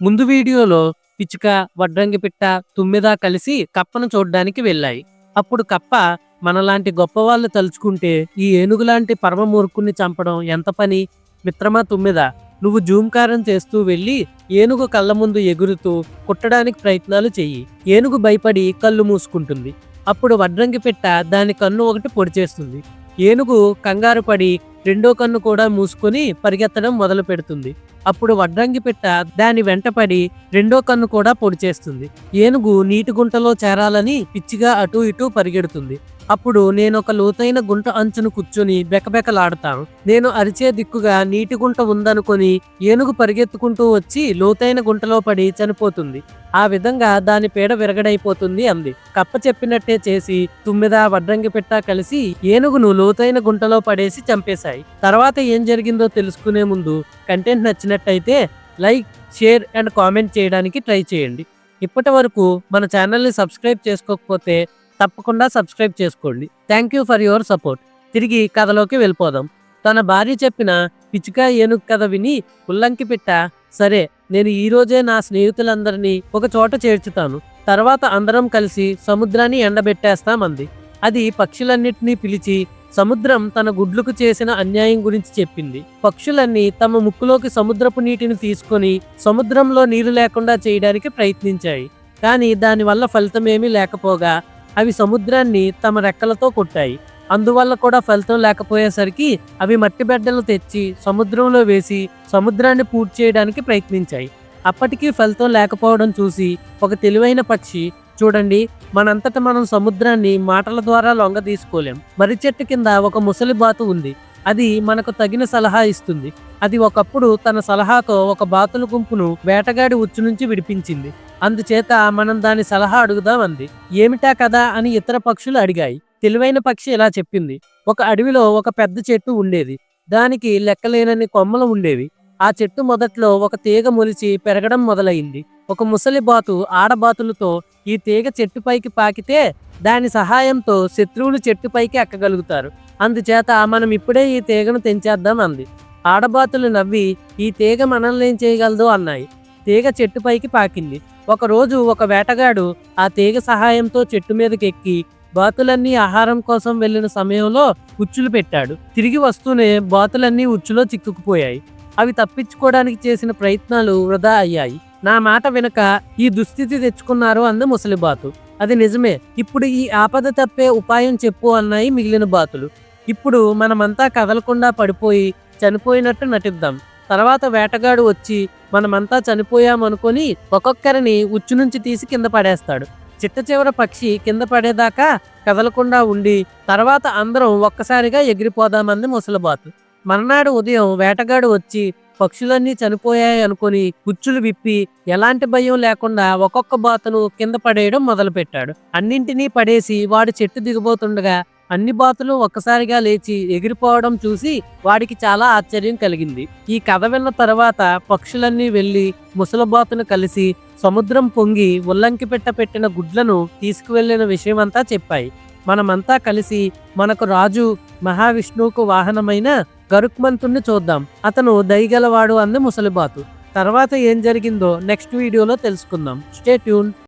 ముందు వీడియోలో పిచ్చుక వడ్రంగి పిట్ట తుమ్మిద కలిసి కప్పను చూడ్డానికి వెళ్ళాయి. అప్పుడు కప్ప మనలాంటి గొప్పవాళ్ళు తలుచుకుంటే ఈ ఏనుగులాంటి పరమ మూర్ఖుణ్ణి చంపడం ఎంత పని? మిత్రమా తుమ్మిద నువ్వు జూంకారం చేస్తూ వెళ్ళి ఏనుగు కళ్ళ ముందు ఎగురుతూ కుట్టడానికి ప్రయత్నాలు చెయ్యి. ఏనుగు భయపడి కళ్ళు మూసుకుంటుంది. అప్పుడు వడ్రంగి పిట్ట దాని కన్ను ఒకటి పొడి చేస్తుంది. ఏనుగు కంగారు పడి రెండో కన్ను కూడా మూసుకొని పరిగెత్తడం మొదలు పెడుతుంది అప్పుడు వడ్రంగి పిట్ట దాని వెంటపడి రెండో కన్ను కూడా పొడి చేస్తుంది. ఏనుగు నీటి గుంటలో చేరాలని పిచ్చిగా అటూ ఇటూ పరిగెడుతుంది. అప్పుడు నేను ఒక లోతైన గుంట అంచును కూర్చొని బెకబెకలాడతాను. నేను అరిచే దిక్కుగా నీటి గుంట ఉందనుకొని ఏనుగు పరిగెత్తుకుంటూ వచ్చి లోతైన గుంటలో పడి చనిపోతుంది. ఆ విధంగా దాని పీడ విరగడైపోతుంది అంది. కప్ప చెప్పినట్టే చేసి తుమ్మిద వడ్రంగి పెట్ట కలిసి ఏనుగును లోతైన గుంటలో పడేసి చంపేశాయి. తర్వాత ఏం జరిగిందో తెలుసుకునే ముందు కంటెంట్ నచ్చిన నచ్చినట్టయితే లైక్ షేర్ అండ్ కామెంట్ చేయడానికి ట్రై చేయండి. ఇప్పటి వరకు మన ఛానల్ని సబ్స్క్రైబ్ చేసుకోకపోతే తప్పకుండా సబ్స్క్రైబ్ చేసుకోండి. Thank you for your support. తిరిగి కథలోకి వెళ్ళిపోదాం. తన భార్య చెప్పిన పిచ్చుక ఏనుగు కథ విని ఉల్లంకి పిట్ట సరే నేను ఈరోజే నా స్నేహితులందరినీ ఒక చోట చేర్చుతాను. తర్వాత అందరం కలిసి సముద్రాన్ని ఎండబెట్టేస్తామంది. అది పక్షులన్నిటినీ పిలిచి సముద్రం తన గుడ్లకు చేసిన అన్యాయం గురించి చెప్పింది. పక్షులన్నీ తమ ముక్కులోకి సముద్రపు నీటిని తీసుకొని సముద్రంలో నీరు లేకుండా చేయడానికి ప్రయత్నించాయి. కానీ దానివల్ల ఫలితమేమీ లేకపోగా అవి సముద్రాన్ని తమ రెక్కలతో కొట్టాయి. అందువల్ల కూడా ఫలితం లేకపోయేసరికి అవి మట్టి బెడ్డలు తెచ్చి సముద్రంలో వేసి సముద్రాన్ని పూర్తి చేయడానికి ప్రయత్నించాయి. అప్పటికీ ఫలితం లేకపోవడం చూసి ఒక తెలివైన పక్షి చూడండి మనంతట మనం సముద్రాన్ని మాటల ద్వారా లొంగ తీసుకోలేం. మర్రి చెట్టు కింద ఒక ముసలి బాతు ఉంది. అది మనకు తగిన సలహా ఇస్తుంది. అది ఒకప్పుడు తన సలహాతో ఒక బాతుల గుంపును వేటగాడి ఉచ్చు నుంచి విడిపించింది. అందుచేత మనం దాని సలహా అడుగుదాం అంది. ఏమిటా కదా అని ఇతర పక్షులు అడిగాయి. తెలివైన పక్షి ఇలా చెప్పింది. ఒక అడవిలో ఒక పెద్ద చెట్టు ఉండేది. దానికి లెక్కలేనన్ని కొమ్మలు ఉండేవి. ఆ చెట్టు మొదట్లో ఒక తీగ మొలిచి పెరగడం మొదలైంది. ఒక ముసలి బాతు ఆడబాతులతో ఈ తీగ చెట్టుపైకి పాకితే దాని సహాయంతో శత్రువులు చెట్టుపైకి ఎక్కగలుగుతారు. అందుచేత మనం ఇప్పుడే ఈ తీగను తెంచేద్దాం అంది. ఆడబాతులు నవ్వి ఈ తీగ మనల్ని ఏం చేయగలదు? అన్నాయి. తీగ చెట్టుపైకి పాకింది. ఒకరోజు ఒక వేటగాడు ఆ తీగ సహాయంతో చెట్టు మీదకెక్కి బాతులన్నీ ఆహారం కోసం వెళ్ళిన సమయంలో ఉచ్చులు పెట్టాడు. తిరిగి వస్తూనే బాతులన్నీ ఉచ్చులో చిక్కుకుపోయాయి. అవి తప్పించుకోవడానికి చేసిన ప్రయత్నాలు వృధా అయ్యాయి. నా మాట వెనుక ఈ దుస్థితి తెచ్చుకున్నారు అంది ముసలిబాతు. అది నిజమే. ఇప్పుడు ఈ ఆపద తప్పే ఉపాయం చెప్పు అన్నాయి మిగిలిన బాతులు. ఇప్పుడు మనమంతా కదలకుండా పడిపోయి చనిపోయినట్టు నటిద్దాం. తర్వాత వేటగాడు వచ్చి మనమంతా చనిపోయామనుకొని ఒక్కొక్కరిని ఉచ్చు నుంచి తీసి కింద పడేస్తాడు. చిట్ట చివర పక్షి కింద పడేదాకా కదలకుండా ఉండి తర్వాత అందరం ఒక్కసారిగా ఎగిరిపోదామంది ముసలిబాతు. మర్నాడు ఉదయం వేటగాడు వచ్చి పక్షులన్నీ చనిపోయాయి అనుకుని కుచ్చులు విప్పి ఎలాంటి భయం లేకుండా ఒక్కొక్క బాతును కింద పడేయడం మొదలుపెట్టాడు. అన్నింటినీ పడేసి వాడు చెట్టు దిగబోతుండగా అన్ని బాతులు ఒక్కసారిగా లేచి ఎగిరిపోవడం చూసి వాడికి చాలా ఆశ్చర్యం కలిగింది. ఈ కథ విన్న తర్వాత పక్షులన్నీ వెళ్ళి ముసలబాతును కలిసి సముద్రం పొంగి ఉల్లంకి పెట్ట పెట్టిన గుడ్లను తీసుకువెళ్ళిన విషయమంతా చెప్పాయి. మనమంతా కలిసి మనకు రాజు మహావిష్ణువుకు వాహనమైన గరుక్మంతుణ్ణి చూద్దాం. అతను దయగలవాడు అంది ముసలిబాతు. తర్వాత ఏం జరిగిందో నెక్స్ట్ వీడియోలో తెలుసుకుందాం. Stay tune